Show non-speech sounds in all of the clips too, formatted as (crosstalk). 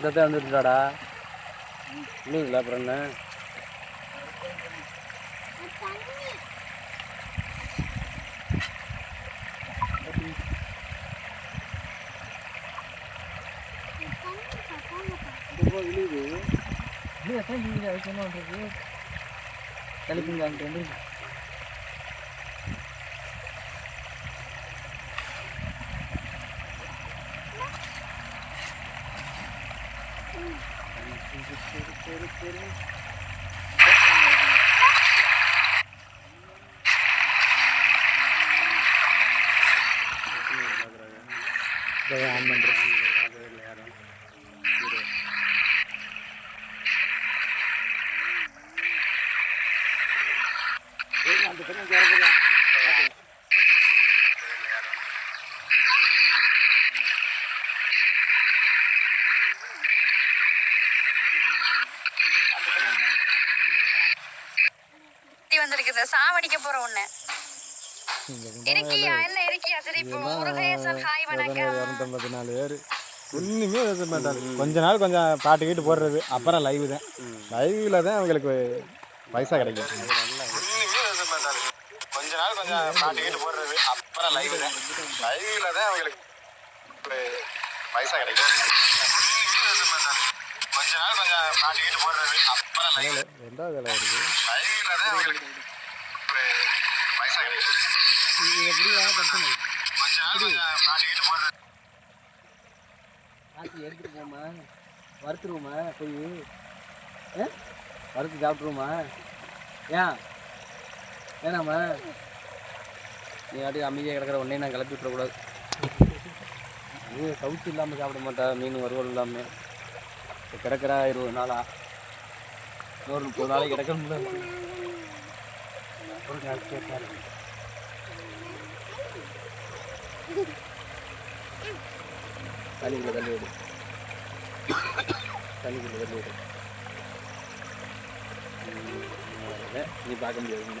இதான் வந்துட்டுடாடா இல்லைங்களா அப்புறம் என்ன ஆன் வந்திருக்குது. சாவடிக்க போற உன்னை. இருக்கியா? என்ன இருக்கியா? சரி இப்போ முருகேசன் ஹாய் வணக்கம். இரநூத்தம்பத்தி நாலு பேர். ஒன்றுமே பேச மாட்டாங்க. கொஞ்ச நாள் கொஞ்சம் பாட்டு கீட்டு போடுறது. அப்புறம் லைவ் தான். லைவில் தான் அவங்களுக்கு பைசா கிடைக்கும். கொஞ்ச நாள் கொஞ்சம் பாட்டு கீட்டு போடுறது. அப்புறம் லைவ் தான் லைவில் தான் அவங்களுக்கு பைசா கிடைக்கும். கொஞ்ச நாள் கொஞ்சம் பாட்டு கீட்டு போடுறது. அப்புறம் லைவ் ரெண்டாவது வேலை வருது. லைவில் தான் அவங்களுக்கு பைசா கிடைக்கும். கொஞ்ச நாள் கொஞ்சம் பாட்டு கீட்டு போடுறது. காசு எடுத்துட்டு போமா வறுத்துருவோமா போய். ஆ? வறுத்து சாப்பிட்ருவோமா ஏன்? வேணாமா நீ அப்படியே அமைதியாக கிடக்கிற உடனே நான் கிளப்பி விட்டுறக்கூடாது. இது கவுச்சு இல்லாமல் சாப்பிட மாட்டா மீன் வறுவல் இல்லாமல் இப்போ கிடக்கிறா இருபது நாளா? இன்னொரு முப்பது நாளைக்கு கிடக்கணும்ல. ஒரு நாள் கேட்டாரு தண்ணிக்குள்ள தள்ளி விடு. தண்ணிக்குள்ள தள்ளி விடு. நீ பார்க்க முடியாது.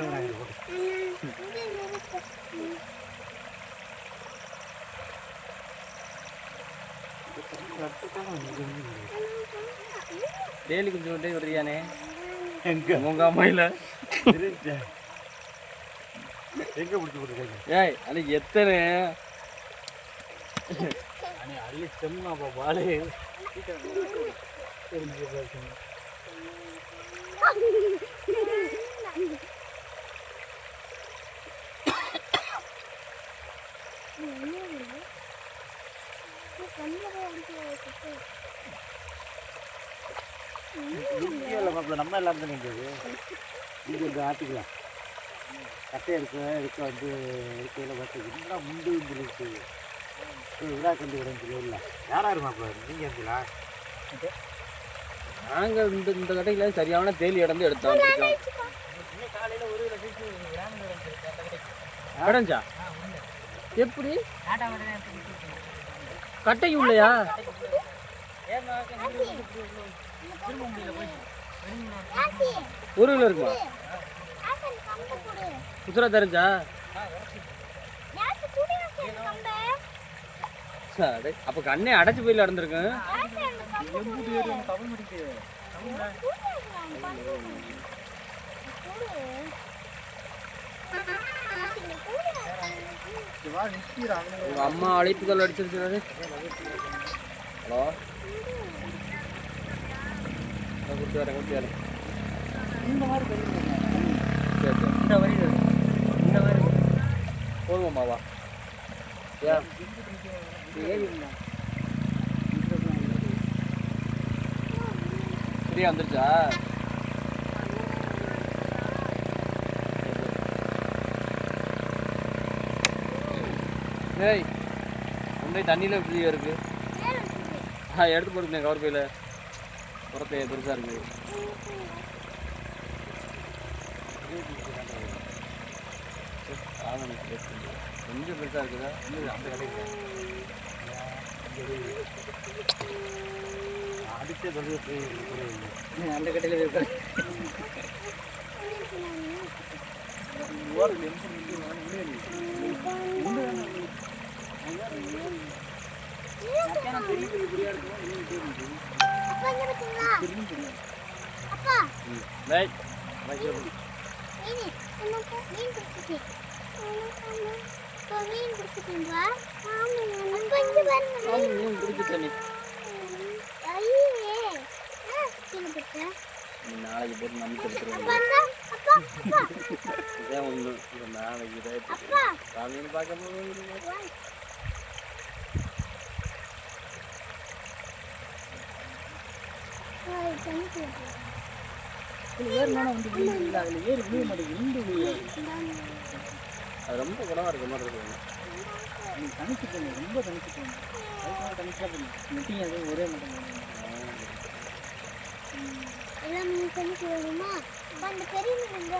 இது. டேலி கொஞ்சம் விட்டே விடுறியானே எங்க உங்க அம்மாயில எங்கே பிடிச்சி போட்டுருக்காங்க? ஏய் அன்னைக்கு எத்தனை? அள்ளி செம்மா பாலே. இல்லை (laughs) நம்ம எல்லாம் தானே இருந்தது? இங்கே இருந்து ஆட்டிக்கலாம் கட்டை எடுக்க எடுக்க வந்து எடுக்கையில் பார்த்து என்ன முண்டு வந்து இருக்கு? விழா கண்டு விடுறது இல்லை. யாராரு மாப்பிள்ள நீங்கள் இருந்தீங்களா நாங்க இந்த இந்த கடையில சரியான தேலி இடந்து எடுத்தோம். அடைஞ்சா எப்படி? கட்டைக்கு உள்ளயா ஒரு கிலோ இருக்குமா? குத்துரா தெரிஞ்சா? அப்ப கண்ணே அடைச்சு போயில நடந்திருக்கு உங்க அம்மா அழைப்புகள் அடிச்சிருச்சு ஹலோ? குட்டி வரேன் குட்டி வரேன் சரி சரி. இந்த வரி இந்த வரி போதுமாவா ஏன்? ஃப்ரீயாக வந்துருச்சா? ஏய் உண்டை தண்ணியில் ஃப்ரீயாக இருக்கு. ஆ எடுத்து போட்டுருந்தேன் கவர் பையில். புறப்பைய பெருசாக இருக்கு. ஆமாம் கொஞ்சம் பெருசாக இருக்குதா? அந்த கடைக்கு அடிச்ச தொழில் அந்த கடையில் இருக்கு ரைட் மீன் பிடிச்சி தண்ணி நீ நாளைக்கு போட்டு நம்பிக்கை எடுத்துருவோம் இதான் ஒன்று நாளைக்கு ரைட்டு சாமின்னு பார்க்க போகுது அது ரொம்ப குணமாக இருக்க மாதிரி இருக்கு எல்லாம் மீன் கணக்கு வேணுமா அப்ப அந்த பெரிய மீன் எங்க?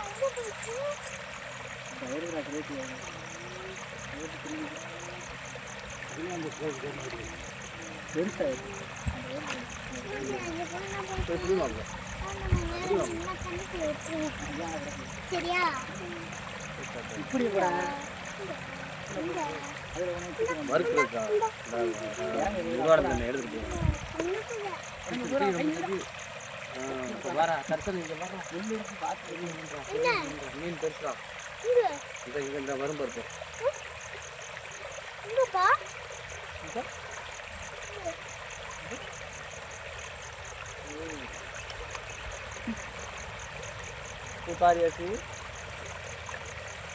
எங்க போச்சு? ஆமா, ரொம்ப போய் நான் போய் புரியுமா இருக்கும் ஆமா, நான் நேரம் நல்லா கணக்கு வச்சிருவேன். சரியா இப்படி கூட வறுத்து எடுத்துட்டு இப்போ வர கருத்தன் இங்கே வர மீன் பெருசா இந்த இங்கே இந்த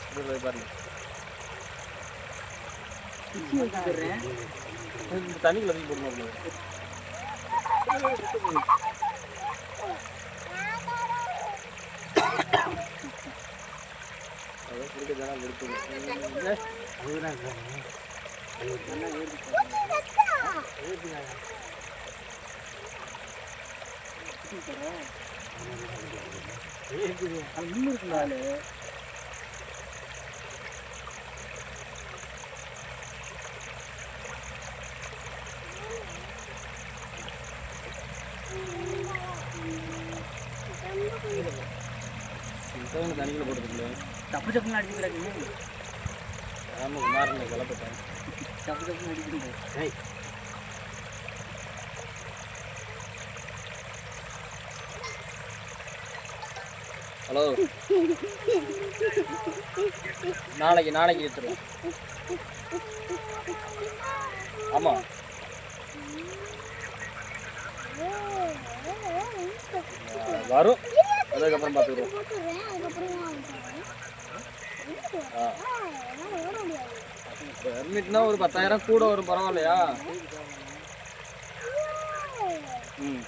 இது போய் பாருங்க. இந்த தண்ணிக்குள்ள தூக்கி போடணும் அதான் பிடிக்கதானா பிடிச்சது அதுதான் அது முன்னு இருக்குனாலே இந்த தண்ணிக்குள்ள போட்டுருக்குல்ல. தப்பு தப்புன்னு அடிக்கிறாங்க ஆமாம் மாறின கலப்பட்டேன் தப்பு தப்புன்னு அடிக்கிறாங்க ஹலோ. நாளைக்கு நாளைக்கு எடுத்துருவோம் ஆமாம் வரும். அதுக்கப்புறம் பார்த்துக்குறோம். பெர்மிட்னா ஒரு பத்தாயிரம் கூட வரும் பரவாயில்லையா? ம்.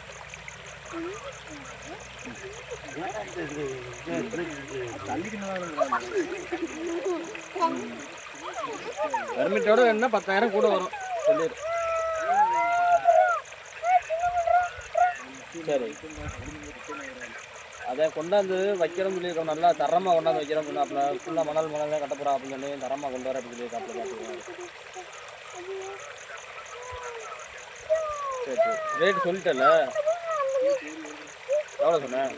பெர்மிட்டோட வேணும்னா பத்தாயிரம் கூட வரும். சொல்லிடு. சரி. அதை கொண்டாந்து வைக்கிறோம் சொல்லியிருக்கோம். நல்லா தரமாக கொண்டாந்து வைக்கிறோம் அப்படின்னா ஃபுல்லாக மணல் மணல் தான் கட்டப்போறா அப்படின்னு சொல்லி தரமாக கொண்டு வர அப்படின்னு சொல்லி சரி சரி. ரேட்டு சொல்லிட்டல எவ்வளோ சொன்னேன்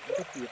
முப்பத்தி எட்டு சொன்னீங்க சரி சரி சரி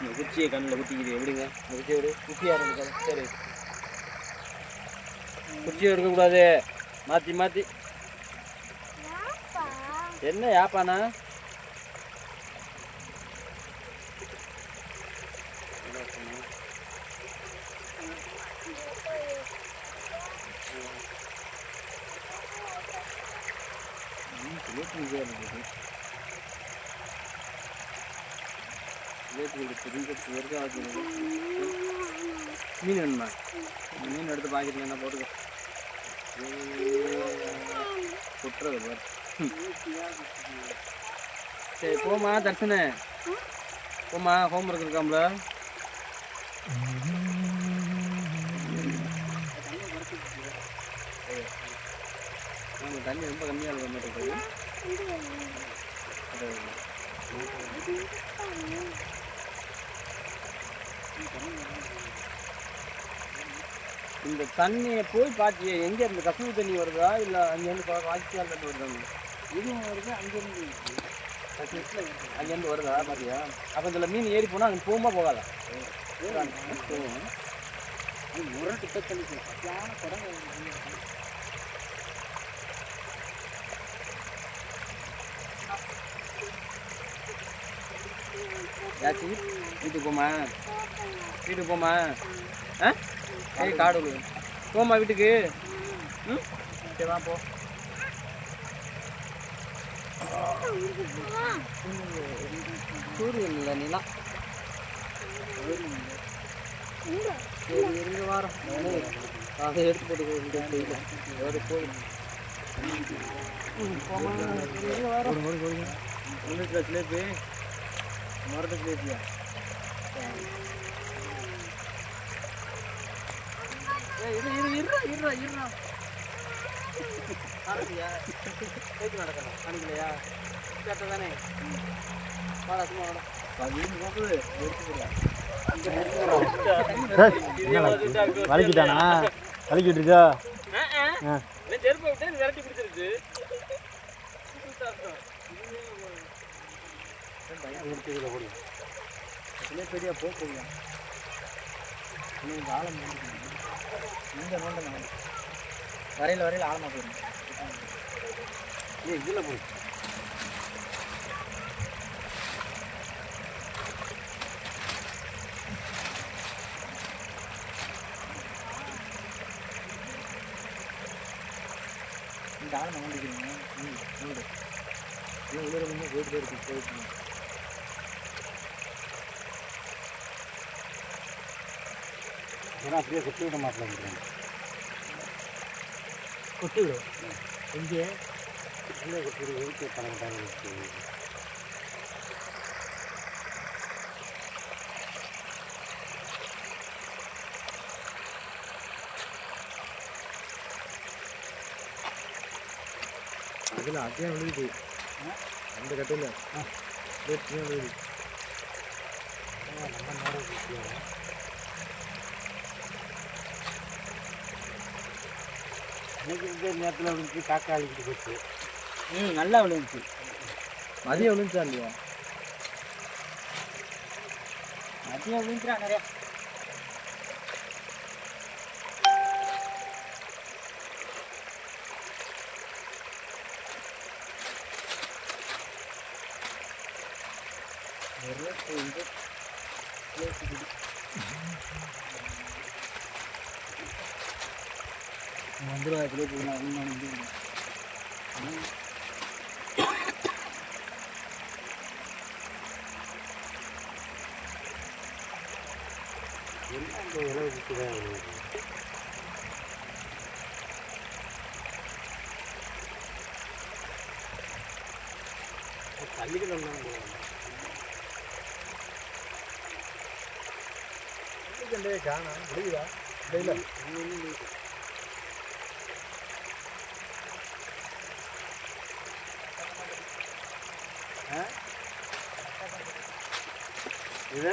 இந்த குச்சியை கண்ணில் குத்திக்கிது. எப்படிங்க? இந்த குச்சியை விடு குச்சியாக இருந்துக்கா சரி. குச்சியை இருக்கக்கூடாது. மாற்றி மாற்றி என்ன யாப்பாண்ணா சரி போமா தர்சனு போமா ஹோம் ஒர்க் இருக்காம்ல தண்ணி ரொம்ப கம்மியாக இருக்க. மாட்டேங்குது இந்த தண்ணியை போய் பார்த்து எங்கே இருந்து கசிவு தண்ணி வருதா? இல்லை அங்கேருந்து வாய்க்கால் தண்ணி வருதா இதுவும் வருது அங்கேருந்து அங்கேருந்து வருதா பார்த்தியா அப்போ இதில் மீன் ஏறி போனால் அங்கே போகுமா போகாதா? போகும் முரட்டு தண்ணி சரியான குடங்க யாச்சி வீட்டுக்கு போமா? வீட்டுக்கு போமா? ஆ? காடு. விழுது. போம்மா வீட்டுக்கு. ம்? சரி வா போ. சூரியன் இல்லை நிலா. சரி வாரம். அதை எடுத்து போட்டு வேறு போய் ஜிலேபி மரத்து ஜிலேபியா இரு இரு. நடக்கியா பேச்சு நடக்கணும். அனுக்கலையா கேட்ட தானே வாடா சும்மா வாடா. வலிக்கிட்டானா வலிக்கிட்டு இருக்கா செருப்பை விட்டு விரட்டி பிடிச்சிருச்சு பெரிய போ போகலாம் ஆழம் இந்த நோண்ட வரையில் வரையில் ஆழமாக ஏய் இதில் போய் இந்த ஆழம் நோண்டிக்கிறீங்க ம் நோடு ஏன் உள்ள ரொம்ப போயிட்டு இருக்கு போயிட்டு ஏன்னா அப்படியே கொத்தி விட மாட்டேன் கொட்டி விடும். எங்கே சின்ன கொத்தி விட எதுக்கு பழகிட்டாங்க அதில் அதே விழுகுது அந்த கட்டையில் விழுகுது நம்ம நேரம் கொத்தியா இன்னைக்கு இந்த நேரத்தில் விழுந்து காக்கா அழிக்கிட்டு போச்சு. ம் நல்லா விழுந்துச்சு. மதியம் விழுந்துச்சா இல்லையா? மதியம் விழுந்துச்சா நிறையா. என்ன அந்த இலை விட்டுதான் விழுகுது தள்ளிக்கணும் காணும் விழுகுதா இல்லை இது?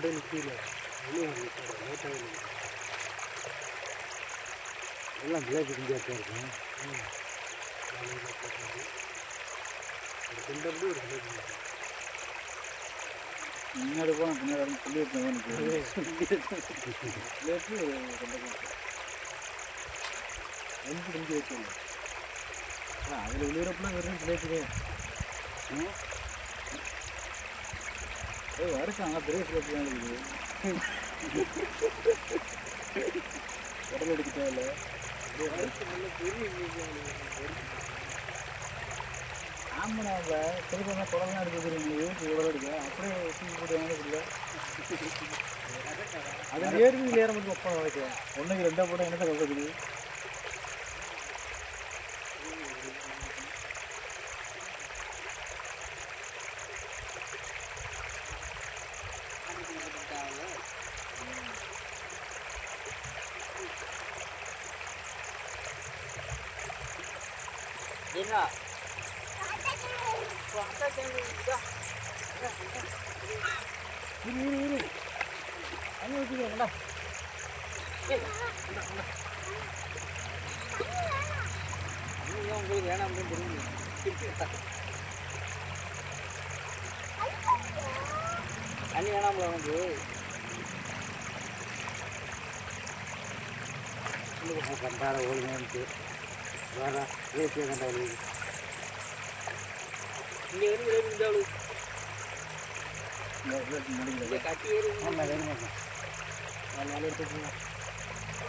ஒன்று கிலோக்கு ஊருக்கிட்டே நிற்கல எல்லாம் ஜிலேபி குஞ்சாக தான் இருக்கும் ஒரு குண்டபடி ஒரு முன்னாடி போனால் பின்னாடி சொல்லி ஜிலேபி ரெண்டு குஞ்சு வச்சிருந்தேன் அதில் விழுகிறப்பெல்லாம் வெறும் ஜிலேபி ஏய் வருஷம் அங்கே பெரிய ஜிலேபி இருக்குது. உடல் எடுக்க தேவையில்ல. ஆமாடா திருப்பி குடலாம் நீங்கள் உடல் எடுக்க அப்படியே தூக்கி போட்டு வாங்க அது ஏறி ஏற மட்டும் ஒப்பா வைக்க ஒன்றுக்கு ரெண்டா போட என்ன கலக்குது உங்களுக்கு வேணாம் தெரியும் தண்ணி வேணாம்ல உனக்கு. கண்டார ஒழுங்கு வேற ஏசிய கண்டா ஒழுங்கு இங்கே இருந்து இருந்தாலும்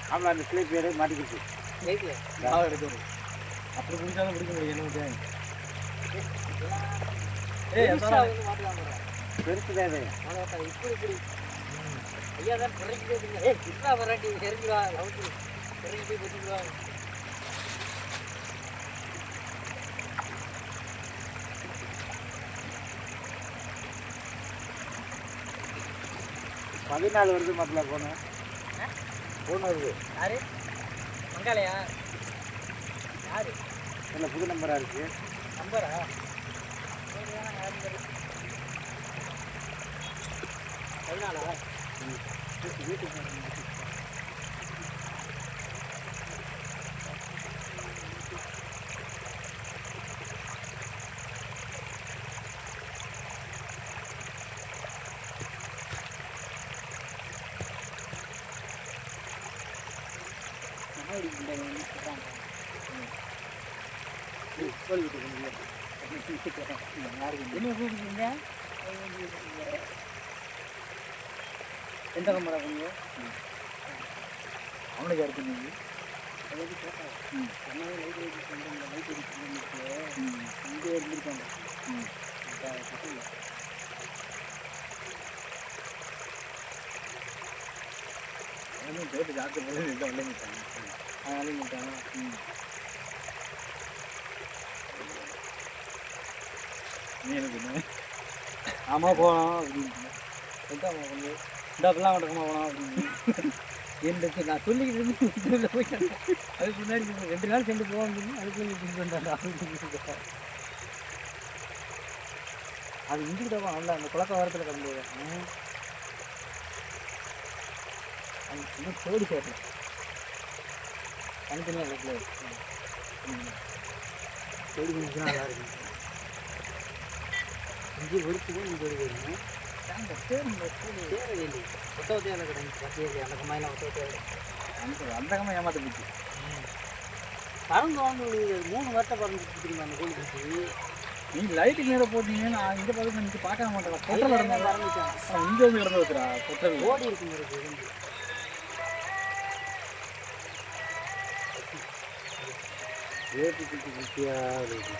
ஆமாம் அந்த ஸ்லீப் ஏறி. மாட்டிக்கிச்சு. எடுக்கணும் அப்படி பிடிச்சாலும் பிடிக்க முடியும் என்ன ஏய் வந்து மாட்டலாம் பெருசு அவ்வளோதான் இப்படி இப்படி ஐயா தான் இருந்தீங்க ஏய் கிருஷ்ணா வராட்டி இறங்கி போய் பற்றிடுவா பதினாலு வருது மாப்பிள்ள போன. ஃபோன் வருது. யாரு? மங்காளையா? யாரு? இல்லை புது நம்பராக இருக்கு? நம்பரா? பதினாலா என்ன இங்கே இருந்திருக்காங்க அவனும் கேட்டு டாக்டர் போல இல்லை விளையாட்டாங்க அதனால விட்டாங்க ம் நீ எனக்கு ஆமாம் போகலாம் அப்படின்னு எந்தாம்மா கொஞ்சம் இந்த பிள்ளை கிடக்குமா போகலாம் அப்படின்னு. எனக்கு நான் சொல்லிக்கிட்டு இருந்து போயிட்டேன் அதுக்கு முன்னாடி ரெண்டு நாள் சேர்ந்து போவான்னு சொல்லி அதுக்குள்ளே திங்க் பண்ணுறாங்க. அது இஞ்சிக்கிட்ட நல்லா அந்த குழக்க வாரத்தில் அது இன்னும் சோடி சேர்க்கல தனித்தனியாக கிடக்கல சோடி கொஞ்சம் நல்லா இருக்கு. இங்கே வெறுத்து இங்கே வருது தேவையில்லை. ஒத்தவத்தையாக கிடையாது பத்தியே அந்த கம்மாயெல்லாம் ஒத்தவத்தையாக அந்த அந்த ஏமாத்த போச்சு. பறந்து வாங்க மூணு வருஷம் பறந்து அந்த கோழி நீங்கள் லைட்டுக்கு நேரம் போட்டீங்கன்னா நான் இந்த பக்கத்தில் நின்று பார்க்க மாட்டேன் கொட்டல் கிடந்தா பறந்துச்சேன் இங்கே வந்து கிடந்து வைக்கிறா கொட்டல் ஓடி குட்டி குட்டியாக இருக்கு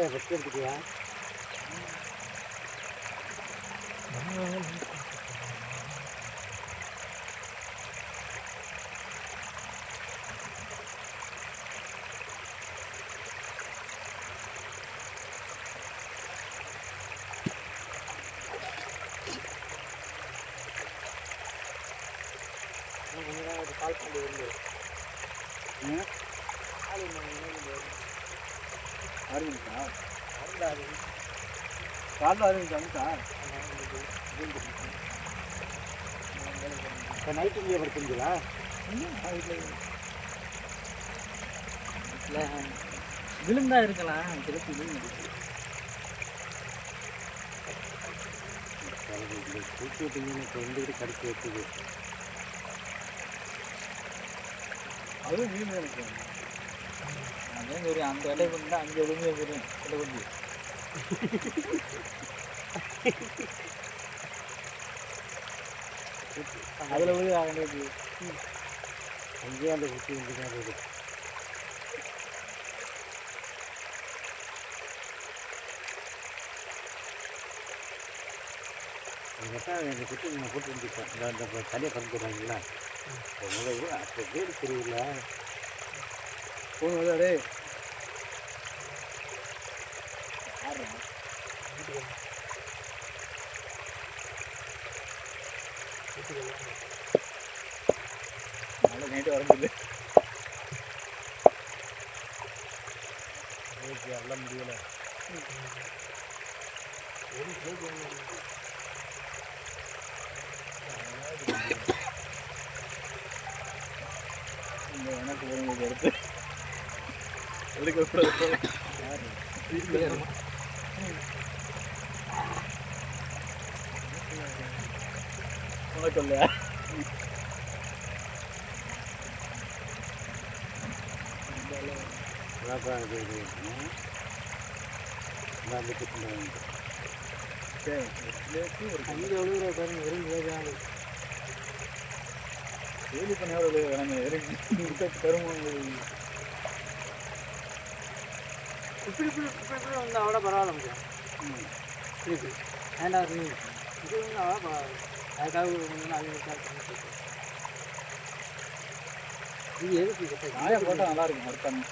டேய் ஃபஸ்ட் எடுத்துக்கியா காலைல ஆரம்பிச்சாங்கக்கா இப்போ நைட்டு இங்கே படுத்துங்களா இல்லை விழுந்தா இருக்கலாம் தூக்கி விட்டீங்கன்னு இப்போ வந்துக்கிட்டு கடிச்சு வச்சுது அதுவும் விழுந்து எனக்கு அதே மாதிரி அந்த இலை வந்து அங்கே விழுந்து வரும் இலை வந்து அதில் விழுந்து அவங்களுக்கு அங்கேயே அந்த குச்சி இங்கே தான் இருக்குது இந்த குச்சி நீங்கள் போட்டு வந்துட்டேன் இந்த தனியாக பறந்துடுறாங்களா முதல்ல அப்போ வீடு தெரியல. போகும்போது நைட்டு வர முடியல. எல்லாம் முடியல இந்த எனக்கு எடுத்து எடுக்க கூடாது உனக்கு இல்லையா பாப்பா இது இது ம். இந்த அந்த குச்சி வாங்கிட்டு சரி பிளேட்டு ஒரு அங்கே விழுகிற பாருங்க வெறும் வேகாது கேலி பண்ண தருவோம் இப்படி இப்படி இப்படி வந்தால் கூட பரவாயில்ல முடியும் இருக்கு வேண்டாம் இது வந்தால் கூட பரவாயில்ல. அதுக்காக இது எதுக்கு இது காய போட்டால் நல்லா இருக்கும் மறுக்காம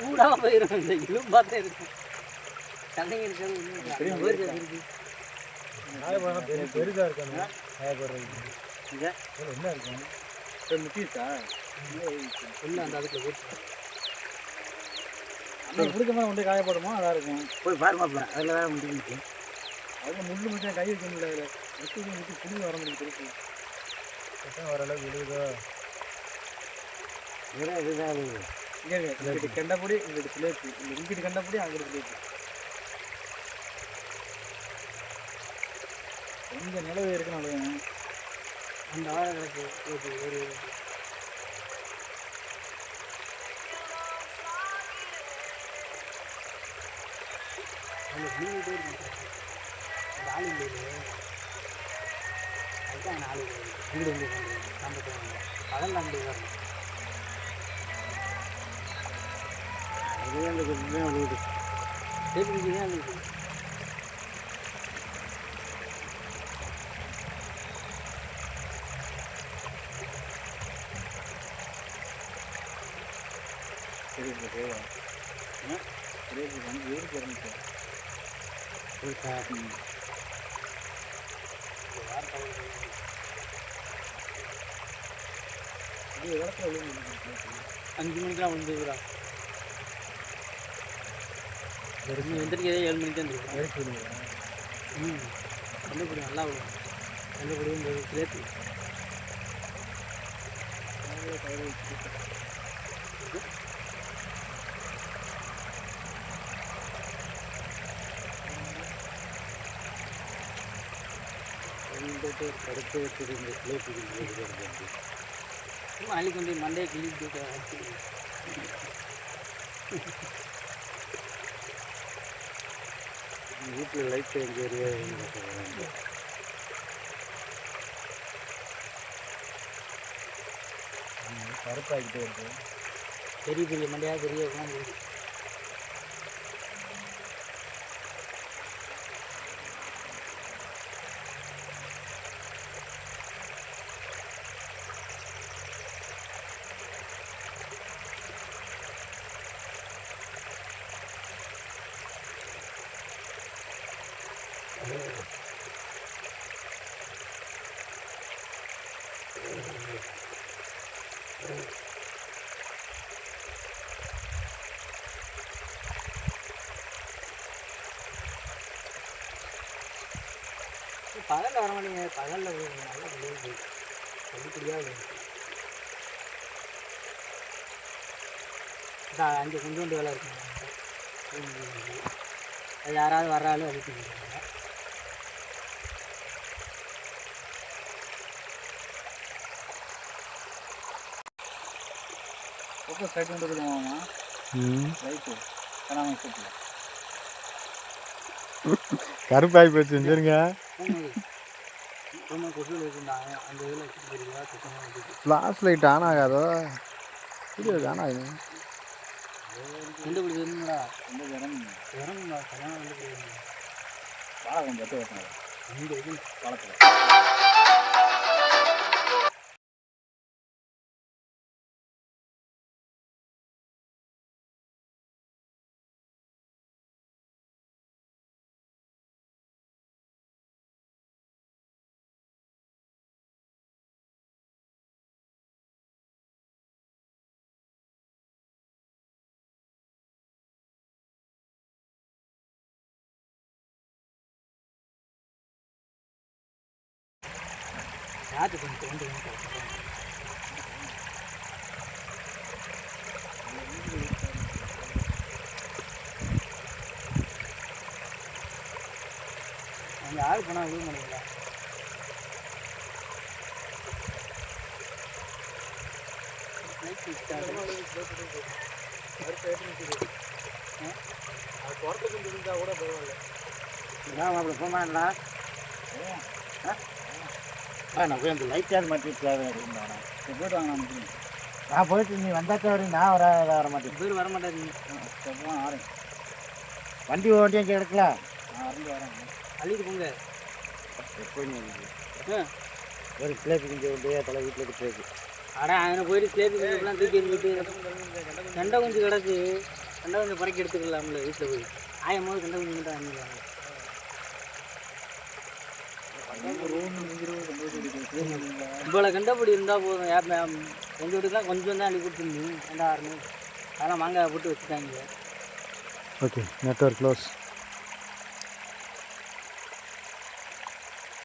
கூடாம போயிடும் இந்த இருக்கும். கண்ணைங்க தெரியும், இருக்கிறது தெரியும். இருக்கு. பெருசாக இருக்காங்க காய போடுறது. இங்கே? என்ன இருக்கும் சரி முக்கியத்தா இல்லை அந்த அதுக்கு போட்டு அன்னைக்கு பிடிச்ச மாதிரி கொண்டு காய போடுமோ? அதாக இருக்கும். போய் பாரு மாப்பிள்ள அதில் வேற முடிஞ்சிச்சு அவங்க முள்ளு மட்டும் கை வைக்க முடியல விட்டு விட்டு புளி வர முடியும் திருப்பி ஓரளவுக்கு விழுகுதோ வெறும் இதுதான் இங்கிட்டு கண்டபடி இங்கிட்டு பிளேட்டு. இங்கிட்டு கண்டபடி அங்கிட்டு பிளேட்டு. கொஞ்சம் நிலவு இருக்குன்னு அவ்வளோ அந்த வாழை கிடக்கு ஒரு ஒரு அந்த பிள்ளைகிட்டே இருக்கு. அதுதான் நாலு வீடு வந்து நம்ம போவாங்க பகல் வந்து வரணும் அந்த உண்மையாக வீடு தேடி தான் இருக்குது சரி இருக்கு சரி வந்து ஏறி ஒரு அஞ்சு மணிக்கெலாம் வந்துருக்குறா நீ வந்துருக்கே ஏழு மணிக்கு தான் இருக்கு ம். கண்டுபிடி நல்லா விடும் கண்டுபிடி இந்த கிரேத்து படுத்து வச்சுட்டு இந்த அள்ளி கொண்டு மண்டையை கிள்ளிட்டு வீட்டில் லைட் எங்கே ஏரியா கருப்பாகிட்டே இருக்கு. பெரிய பெரிய மண்டையாக பெரிய பகலில் வர மாட்டேங்க பகலில் நல்லா விழுகுது அது தெரியாது அங்கே கொஞ்சோண்டு வேலை இருக்குங்க அது யாராவது வர்றாலும் அழிச்சு கொடுக்குறாங்க எப்போ ஸ்ட்ரைட் ரைட்டு வச்சுட்டு கருப்பாகி போச்சு சரிங்க ரொம்ப வச்சுருந்தாங்க அந்த இதில் வச்சுட்டு சுத்தமாக ஃப்ளாஷ் லைட் ஆன் ஆகாதோ வீடியோ ஆன் ஆகுது எந்த பிடி தெரியுங்களா ரொம்ப இறங்கு இறங்குங்களா சரியான வந்து வாழை கொஞ்சம் எடுத்து வைக்கணும் இங்கே இது காற்று கொஞ்சம் தோண்டு வந்து அங்கே ஆள் போனால் விழுக மாட்டீங்களா நான் அப்படி போமாடா ஆ நான் போய் அந்த லைட் சார்ஜ் மாட்டிருக்காரு அப்படின்னாடா போயிட்டு வாங்க நான் நான் போயிட்டு நீ வந்தாக்கா வரையும் நான் வர வர மாட்டேன். பேர் வர மாட்டாருங்க சொல்லுவான் ஆறு வண்டி ஓட்டி அங்கே எடுக்கல நான் இருந்து வரேன் அள்ளிட்டு போங்க. ஆ. ஒரு பிளேட்டு கொஞ்சம் உண்டு தலை வீட்டில் இருக்கு அட அங்கே போயிட்டு ஸ்லேட்டு கொஞ்சம் தூக்கி எறிஞ்சிட்டு கண்டை கொஞ்சம் கிடக்கு. கண்டை கொஞ்சம் பறக்கி எடுத்துக்கலாம்ல வீட்டில் போய். ஆயும் போது கண்டை கொஞ்சம் வாங்கிடுவாங்க இவ்வளோ கண்டபடி இருந்தால் போதும். ஏப்ப எங்கள் வீட்டுக்குலாம் கொஞ்சம் தான் அள்ளி கொடுத்துருந்தீங்க. ரெண்டாயிரம் அதெல்லாம் மாங்காய் போட்டு வச்சுட்டாங்க. Okay network close